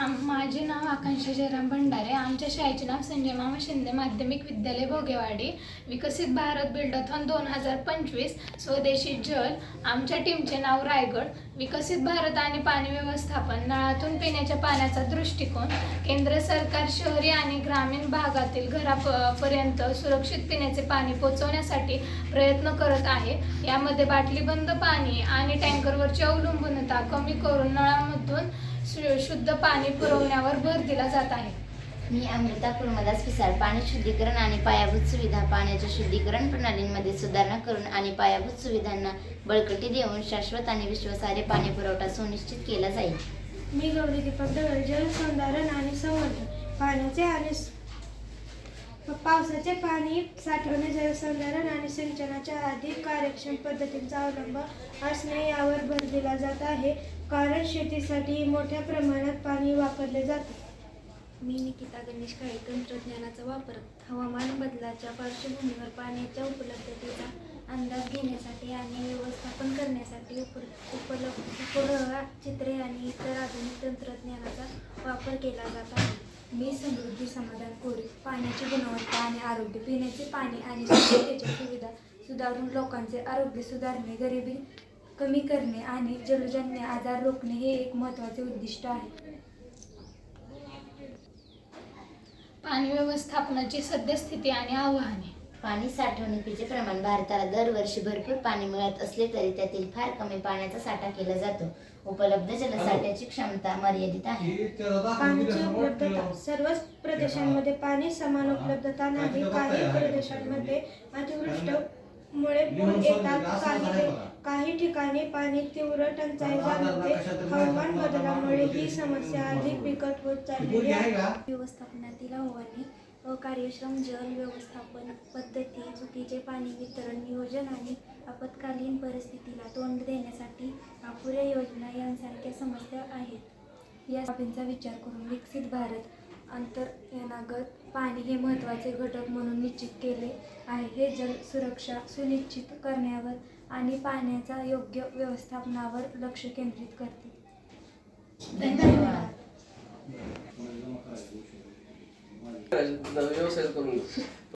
आम माझे नाव आकांक्षा जयराम भंडारे. आमच्या शाळेचे नाव संजय मामा शिंदे माध्यमिक विद्यालय भोगेवाडी. विकसित भारत बिल्डथॉन दोन हजार पंचवीस स्वदेशी जल. आमच्या टीमचे नाव रायगड. विकसित भारत आणि पाणी व्यवस्थापन नळातून पिण्याच्या पाण्याचा दृष्टिकोन. केंद्र सरकार शहरी आणि ग्रामीण भागातील घरापर्यंत सुरक्षित पिण्याचे पाणी पोहोचवण्यासाठी प्रयत्न करत आहे. यामध्ये बाटलीबंद पाणी आणि टँकरवरची अवलंबूनता कमी करून नळामधून शुद्ध पाणी पुरवण्यावर भर दिला जात आहे. मी अमृता कुर्मदास पिसाळ पाणी शुद्धीकरण आणि पायाभूत सुविधा पाण्याच्या शुद्धीकरण प्रणालींमध्ये सुधारणा करून आणि पायाभूत सुविधांना बळकटी देऊन शाश्वत आणि विश्वासार्ह पाणी पुरवठा सुनिश्चित केला जाईल. मी गौरी दीपक दगड जलसंधारण आणि संवर्धन पाण्याचे आणि पावसाचे पाणी साठवणे जलसंधारण आणि सिंचनाच्या अधिक कार्यक्षम पद्धतींचा अवलंब असणे यावर भर दिला जात आहे. कारण शेतीसाठी मोठ्या प्रमाणात पाणी वापरले जाते. मी निकिता गणेश काळे तंत्रज्ञानाचा वापर हवामान बदलाच्या पार्श्वभूमीवर पाण्याच्या उपलब्धतेचा अंदाज घेण्यासाठी आणि व्यवस्थापन करण्यासाठी उप उपलब्ध उपग्रह चित्रे आणि इतर आधुनिक तंत्रज्ञानाचा वापर केला जात आहे. मी समृद्धी समाधान कोरी पाण्याची गुणवत्ता आणि आरोग्य पिण्याचे पाणी आणि स्वच्छतेच्या सुविधा सुधारून लोकांचे आरोग्य सुधारणे गरिबी कमी करणे आणि जलजन्य आजार रोखणे हे एक महत्त्वाचे उद्दिष्ट आहे. पाणी व्यवस्थापनाची सद्यस्थिती आणि आव्हाने. पाणी साठवणुकीचे प्रमाण भारताला दरवर्षी भरपूर पाणी मिळत असले तरी त्यातील फार कमी पाण्याचा साठा केला जातो. उपलब्ध जलसाठ्याची क्षमता मर्यादित आहे. पाण्याची उपलब्धता. सर्वच प्रदेशांमध्ये पाणी समान उपलब्धता नाही. काही प्रदेशांमध्ये अतिवृष्टीमुळे पूर येतात काही काही ठिकाणी पाणी तीव्र टंचाई जाणवते. हवामान बदलामुळे ही समस्या अधिक बिकट होत चाललेली आहे व्यवस्थापनातील आव्हाने अकार्यक्षम जल व्यवस्थापन पद्धती चुकीचे पाणी वितरण नियोजन आणि आपत्कालीन परिस्थितीला तोंड देण्यासाठी अपुऱ्या योजना यांसारख्या समस्या आहेत. या बाबींचा विचार करून विकसित भारत अंतर्यनागत पाणी हे महत्त्वाचे घटक म्हणून निश्चित केले आहे. हे जल सुरक्षा सुनिश्चित करण्यावर आणि पाण्याचा योग्य व्यवस्थापनावर लक्ष केंद्रित करते. धन्यवाद. व्यवसाय करून